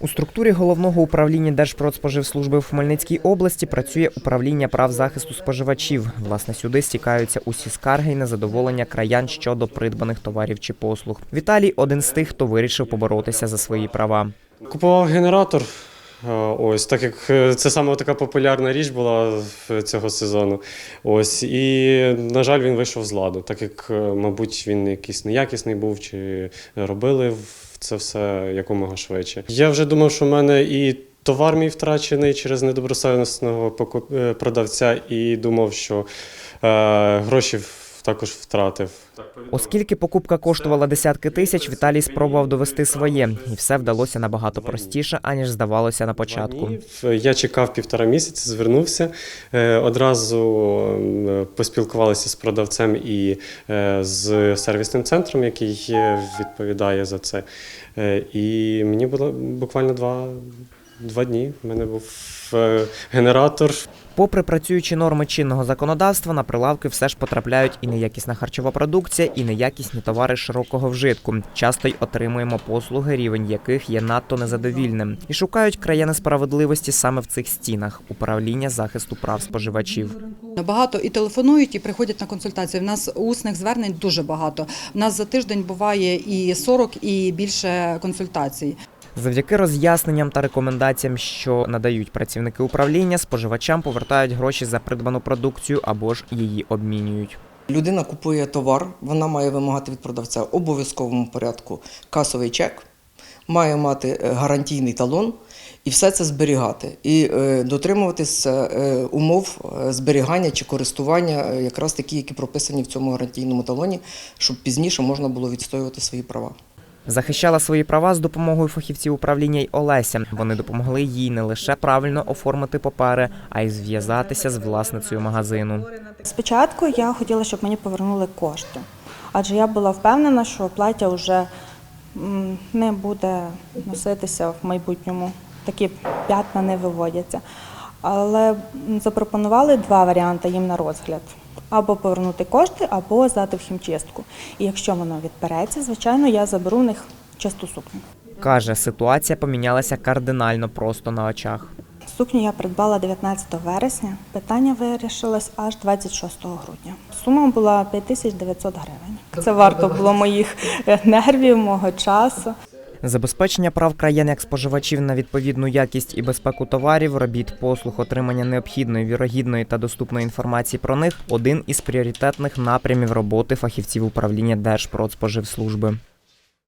У структурі головного управління Держпродспоживслужби в Хмельницькій області працює управління прав захисту споживачів. Власне, сюди стікаються усі скарги й незадоволення краян щодо придбаних товарів чи послуг. Віталій один з тих, хто вирішив поборотися за свої права. Купував генератор. е, Ось, так як е, це саме така популярна річ була цього сезону. Ось, і, на жаль, він вийшов з ладу, так як, е, мабуть, він якийсь неякісний був, чи робили в це все якомога швидше. Я вже думав, що в мене і товар мій втрачений через недобросовісного е, продавця, і думав, що е, гроші також втратив. Оскільки покупка коштувала десятки тисяч, Віталій спробував довести своє, і все вдалося набагато простіше, аніж здавалося на початку. Я чекав півтора місяці, звернувся. е, Одразу поспілкувалися з продавцем і е, з сервісним центром, який е, відповідає за це. І мені було буквально два, два дні. У мене був е, генератор. Попри працюючі норми чинного законодавства, на прилавки все ж потрапляють і неякісна харчова продукція, і неякісні товари широкого вжитку. Часто й отримуємо послуги, рівень яких є надто незадовільним, і шукають краяни справедливості саме в цих стінах управління захисту прав споживачів. Багато і телефонують, і приходять на консультації. У нас усних звернень дуже багато. У нас за тиждень буває і 40, і більше консультацій. Завдяки роз'ясненням та рекомендаціям, що надають працівники управління, споживачам повертають гроші за придбану продукцію або ж її обмінюють. Людина купує товар, вона має вимагати від продавця обов'язковому порядку касовий чек, має мати е, гарантійний талон і все це зберігати. І е, дотримуватися е, умов зберігання чи користування, якраз такі, які прописані в цьому гарантійному талоні, щоб пізніше можна було відстоювати свої права. Захищала свої права з допомогою фахівців управління й Олеся. Вони допомогли їй не лише правильно оформити папери, а й зв'язатися з власницею магазину. Спочатку я хотіла, щоб мені повернули кошти, адже я була впевнена, що плаття вже не буде носитися в майбутньому. Такі п'ятна не виводяться. Але запропонували два варіанти їм на розгляд: або повернути кошти, або здати в хімчистку. І якщо воно відбереться, звичайно, я заберу в них чисту сукню. Каже, ситуація помінялася кардинально просто на очах. Сукню я придбала 19 вересня. Питання вирішилось аж 26 грудня. Сума була 5900 гривень. Це варто було моїх е, нервів, мого часу. Забезпечення прав країн як споживачів на відповідну якість і безпеку товарів, робіт, послуг, отримання необхідної, вірогідної та доступної інформації про них один із пріоритетних напрямів роботи фахівців управління Держпродспоживслужби.